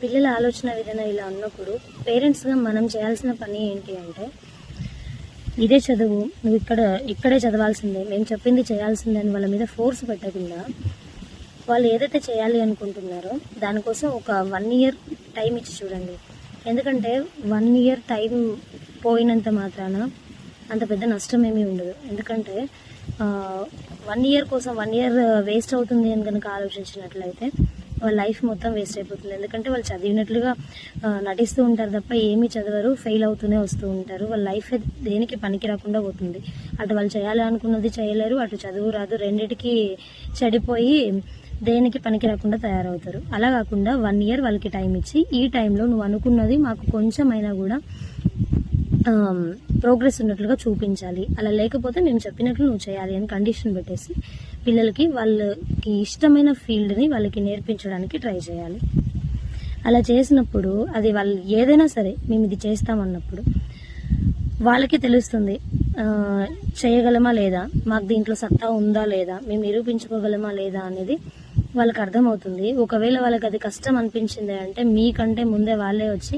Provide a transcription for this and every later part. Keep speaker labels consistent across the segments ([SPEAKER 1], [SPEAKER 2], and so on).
[SPEAKER 1] పిల్లల ఆలోచన విధానం ఇలా ఉన్నప్పుడు పేరెంట్స్గా మనం చేయాల్సిన పని ఏంటి అంటే ఇదే చదువు నువ్వు ఇక్కడ ఇక్కడే చదవాల్సిందే మేము చెప్పింది చేయాల్సిందే అని వాళ్ళ మీద ఫోర్స్ పెట్టకుండా వాళ్ళు ఏదైతే చేయాలి అనుకుంటున్నారో దానికోసం ఒక వన్ ఇయర్ టైం ఇచ్చి చూడండి. ఎందుకంటే వన్ ఇయర్ టైం పోయినంత మాత్రాన అంత పెద్ద నష్టం ఏమీ ఉండదు. ఎందుకంటే వన్ ఇయర్ కోసం వన్ ఇయర్ వేస్ట్ అవుతుంది అని కనుక ఆలోచించినట్లయితే వాళ్ళ లైఫ్ మొత్తం వేస్ట్ అయిపోతుంది. ఎందుకంటే వాళ్ళు చదివినట్లుగా నటిస్తూ ఉంటారు తప్ప ఏమీ చదవరు ఫెయిల్ అవుతూనే వస్తూ ఉంటారు. వాళ్ళ లైఫ్ దేనికి పనికి రాకుండా పోతుంది. అటు వాళ్ళు చేయాలనుకున్నది చేయలేరు అటు చదువు రాదు రెండిటికి చెడిపోయి దేనికి పనికి రాకుండా తయారవుతారు. అలా కాకుండా వన్ ఇయర్ వాళ్ళకి టైం ఇచ్చి ఈ టైంలో నువ్వు అనుకున్నది మాకు కొంచెమైనా కూడా ప్రోగ్రెస్ ఉన్నట్లుగా చూపించాలి. అలా లేకపోతే మేము చెప్పినట్లు నువ్వు చేయాలి అని కండిషన్ పెట్టేసి పిల్లలకి వాళ్ళకి ఇష్టమైన ఫీల్డ్ని వాళ్ళకి నేర్పించడానికి ట్రై చేయాలి. అలా చేసినప్పుడు అది వాళ్ళు ఏదైనా సరే మేము ఇది చేస్తామన్నప్పుడు వాళ్ళకి తెలుస్తుంది చేయగలమా లేదా? మాకు దీంట్లో సత్తా ఉందా లేదా? మేము నిరూపించుకోగలమా లేదా అనేది వాళ్ళకి అర్థమవుతుంది ఒకవేళ వాళ్ళకి అది కష్టం అనిపించింది అంటే మీకంటే ముందే వాళ్ళే వచ్చి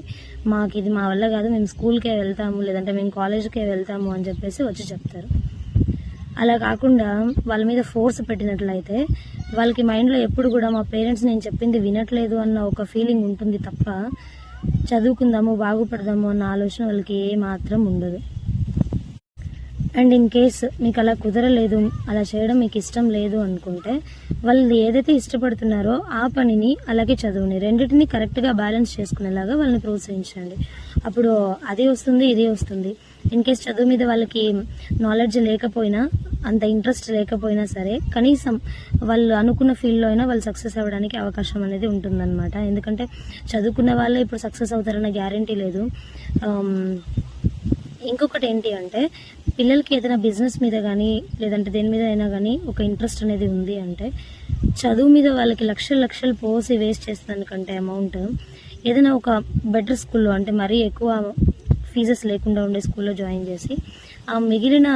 [SPEAKER 1] మాకు ఇది మా వల్ల కాదు మేము స్కూల్కే వెళ్తాము లేదంటే మేము కాలేజ్కే వెళ్తాము అని చెప్పేసి వచ్చి చెప్తారు. అలా కాకుండా వాళ్ళ మీద ఫోర్స్ పెట్టినట్లయితే వాళ్ళకి మైండ్లో ఎప్పుడు కూడా మా పేరెంట్స్ నేను చెప్పింది వినట్లేదు అన్న ఒక ఫీలింగ్ ఉంటుంది తప్ప చదువుకుందాము బాగుపడదాము అన్న ఆలోచన వాళ్ళకి ఏ మాత్రం ఉండదు. అండ్ ఇన్ కేస్ మీకు అలా కుదరలేదు అలా చేయడం మీకు ఇష్టం లేదు అనుకుంటే వాళ్ళు ఏదైతే ఇష్టపడుతున్నారో ఆ పనిని అలాగే చదువుని రెండింటిని కరెక్ట్గా బ్యాలెన్స్ చేసుకునేలాగా వాళ్ళని ప్రోత్సహించండి. అప్పుడు అది వస్తుంది ఇది వస్తుంది. ఇన్ కేస్ చదువు మీద వాళ్ళకి నాలెడ్జ్ లేకపోయినా అంత ఇంట్రెస్ట్ లేకపోయినా సరే కనీసం వాళ్ళు అనుకున్న ఫీల్డ్లో అయినా వాళ్ళు సక్సెస్ అవ్వడానికి అవకాశం అనేది ఉంటుందన్నమాట. ఎందుకంటే చదువుకున్న వాళ్ళే ఇప్పుడు సక్సెస్ అవుతారన్న గ్యారంటీ లేదు. Um, ఇంకొకటి ఏంటి అంటే పిల్లలకి ఏదైనా బిజినెస్ మీద కానీ లేదంటే దేని మీద అయినా కానీ ఒక ఇంట్రెస్ట్ అనేది ఉంది అంటే చదువు మీద వాళ్ళకి లక్షలు లక్షలు పోసి వేస్ట్ చేసేదానికంటే అమౌంట్ ఏదైనా ఒక బెటర్ స్కూల్లో అంటే మరీ ఎక్కువ ఫీజెస్ లేకుండా ఉండే స్కూల్లో జాయిన్ చేసి ఆ మిగిలిన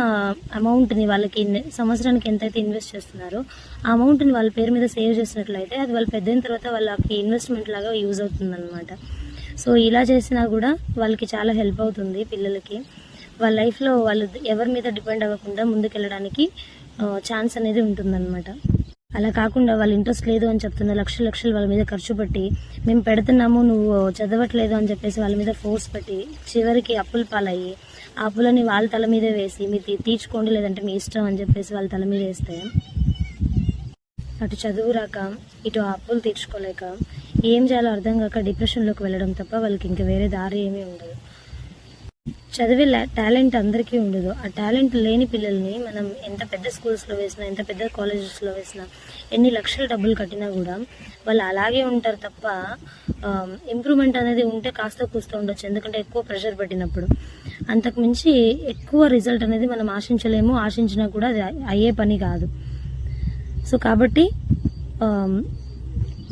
[SPEAKER 1] అమౌంట్ని వాళ్ళకి సంవత్సరానికి ఎంతైతే ఇన్వెస్ట్ చేస్తున్నారో ఆ అమౌంట్ని వాళ్ళ పేరు మీద సేవ్ చేసినట్లయితే అది వాళ్ళు పెద్దయిన తర్వాత వాళ్ళకి ఇన్వెస్ట్మెంట్ లాగా యూజ్ అవుతుందన్నమాట. సో ఇలా చేసినా కూడా వాళ్ళకి చాలా హెల్ప్ అవుతుంది పిల్లలకి. వాళ్ళ లైఫ్లో వాళ్ళు ఎవరి మీద డిపెండ్ అవ్వకుండా ముందుకెళ్ళడానికి ఛాన్స్ అనేది ఉంటుందన్నమాట. అలా కాకుండా వాళ్ళు ఇంట్రెస్ట్ లేదు అని చెప్తున్న లక్షలు లక్షలు వాళ్ళ మీద ఖర్చు పెట్టి మేము పెడుతున్నాము నువ్వు చదవట్లేదు అని చెప్పేసి వాళ్ళ మీద ఫోర్స్ పెట్టి చివరికి అప్పులు పాలయ్యి ఆ అప్పులని వాళ్ళ తల మీదే వేసి మీరు తీర్చుకోండి లేదంటే మీ ఇష్టం అని చెప్పేసి వాళ్ళ తల మీద వేస్తే అటు చదువు రాక ఇటు అప్పులు తీర్చుకోలేక ఏం చేయాలో అర్థం కాక డిప్రెషన్లోకి వెళ్ళడం తప్ప వాళ్ళకి ఇంకా వేరే దారి ఏమీ ఉండదు. చదివే టాలెంట్ అందరికీ ఉండదు. ఆ టాలెంట్ లేని పిల్లల్ని మనం ఎంత పెద్ద స్కూల్స్లో వేసినా ఎంత పెద్ద కాలేజెస్లో వేసినా ఎన్ని లక్షల డబ్బులు కట్టినా కూడా వాళ్ళు అలాగే ఉంటారు తప్ప ఇంప్రూవ్మెంట్ అనేది ఉంటే కాస్త కూస్తూ ఉండొచ్చు. ఎందుకంటే ఎక్కువ ప్రెషర్ పెట్టినప్పుడు. అంతకుమించి ఎక్కువ రిజల్ట్ అనేది మనం ఆశించలేము. ఆశించినా కూడా అది అయ్యే పని కాదు. సో కాబట్టి um,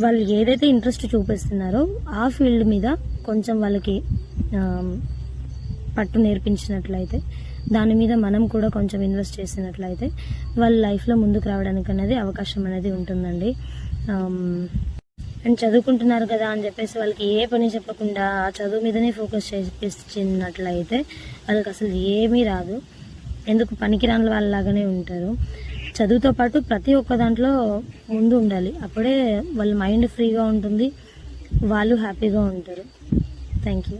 [SPEAKER 1] వాళ్ళు ఏదైతే ఇంట్రెస్ట్ చూపిస్తున్నారో ఆ ఫీల్డ్ మీద కొంచెం వాళ్ళకి um, పట్టు నేర్పించినట్లయితే దాని మీద మనం కూడా కొంచెం ఇన్వెస్ట్ చేసినట్లయితే వాళ్ళ లైఫ్లో ముందుకు రావడానికి అనేది అవకాశం అనేది ఉంటుందండి. Um, అండ్ చదువుకుంటున్నారు కదా అని చెప్పేసి వాళ్ళకి ఏ పని చెప్పకుండా ఆ చదువు మీదనే ఫోకస్ చేసినట్లయితే వాళ్ళకి అసలు ఏమీ రాదు. ఎందుకు పనికిరాని వాళ్ళలాగానే ఉంటారు. చదువుతో పాటు ప్రతి ఒక్క దాంట్లో ముందు ఉండాలి. అప్పుడే వాళ్ళ మైండ్ ఫ్రీగా ఉంటుంది. వాళ్ళు హ్యాపీగా ఉంటారు. Thank you